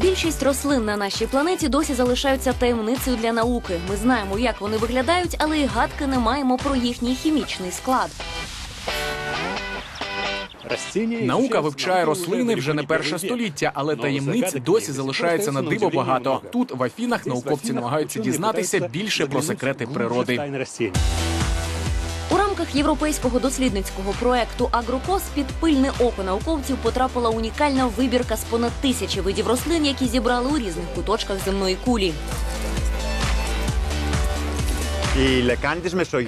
Більшість рослин на нашій планеті досі залишаються таємницею для науки. Ми знаємо, як вони виглядають, але й гадки не маємо про їхній хімічний склад. Наука вивчає рослини вже не перше століття, але таємниць досі залишається на диво багато. Тут в Афінах науковці намагаються дізнатися більше про секрети природи. У рамках європейського дослідницького проекту Агрокос під пильне око науковців потрапила унікальна вибірка з понад тисячі видів рослин, які зібрали у різних куточках земної кулі.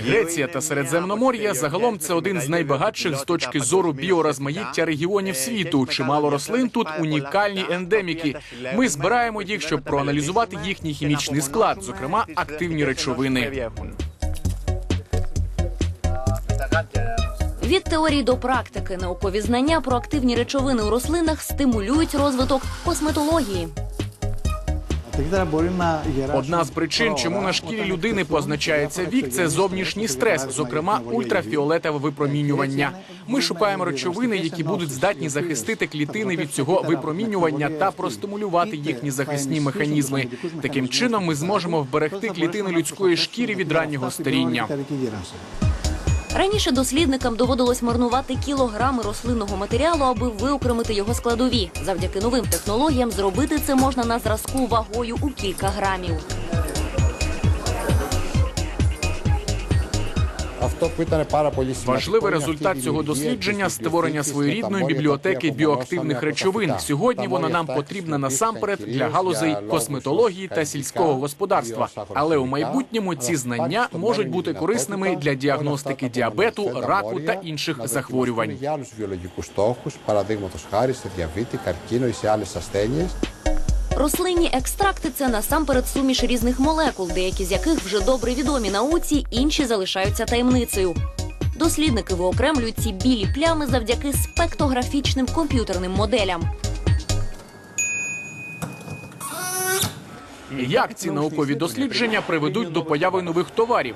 Греція та Середземномор'я загалом це один з найбагатших з точки зору біорозмаїття регіонів світу. Чимало рослин тут унікальні ендеміки. Ми збираємо їх, щоб проаналізувати їхній хімічний склад, зокрема активні речовини. Від теорії до практики наукові знання про активні речовини у рослинах стимулюють розвиток косметології. Одна з причин, чому на шкірі людини позначається вік, це зовнішній стрес, зокрема ультрафіолетове випромінювання. Ми шукаємо речовини, які будуть здатні захистити клітини від цього випромінювання та простимулювати їхні захисні механізми. Таким чином, ми зможемо вберегти клітини людської шкіри від раннього старіння. Раніше дослідникам доводилось марнувати кілограми рослинного матеріалу, аби виокремити його складові. Завдяки новим технологіям зробити це можна на зразку вагою у кілька грамів. Важливий результат цього дослідження створення своєрідної бібліотеки біоактивних речовин. Сьогодні вона нам потрібна насамперед для галузей косметології та сільського господарства. Але у майбутньому ці знання можуть бути корисними для діагностики діабету, раку та інших захворювань. Рослинні екстракти це насамперед суміш різних молекул, деякі з яких вже добре відомі науці, інші залишаються таємницею. Дослідники виокремлюють ці білі плями завдяки спектографічним комп'ютерним моделям. Як ці наукові дослідження приведуть до появи нових товарів?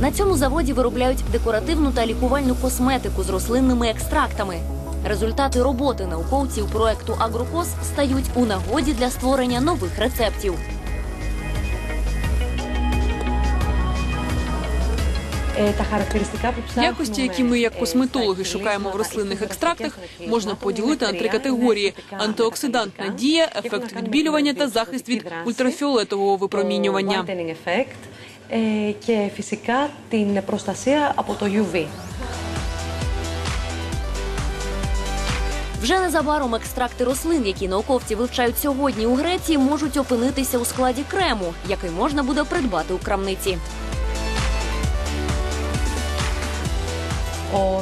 На цьому заводі виробляють декоративну та лікувальну косметику з рослинними екстрактами. Результати роботи науковців проекту Агрокос стають у нагоді для створення нових рецептів. Якості, які ми як косметологи шукаємо в рослинних екстрактах, можна поділити на три категорії: антиоксидантна дія, ефект відбілювання та захист від ультрафіолетового випромінювання. Вже незабаром екстракти рослин, які науковці вивчають сьогодні у Греції, можуть опинитися у складі крему, який можна буде придбати у крамниці.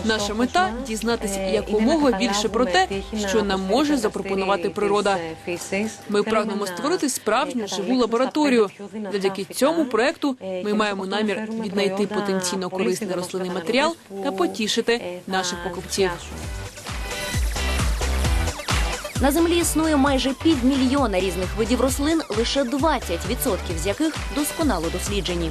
Наша мета дізнатися якомога більше про те, що нам може запропонувати природа. Ми прагнемо створити справжню живу лабораторію. Завдяки цьому проекту ми маємо намір віднайти потенційно корисний рослинний матеріал та потішити наших покупців. На землі існує майже півмільйона різних видів рослин, лише 20% з яких досконало досліджені.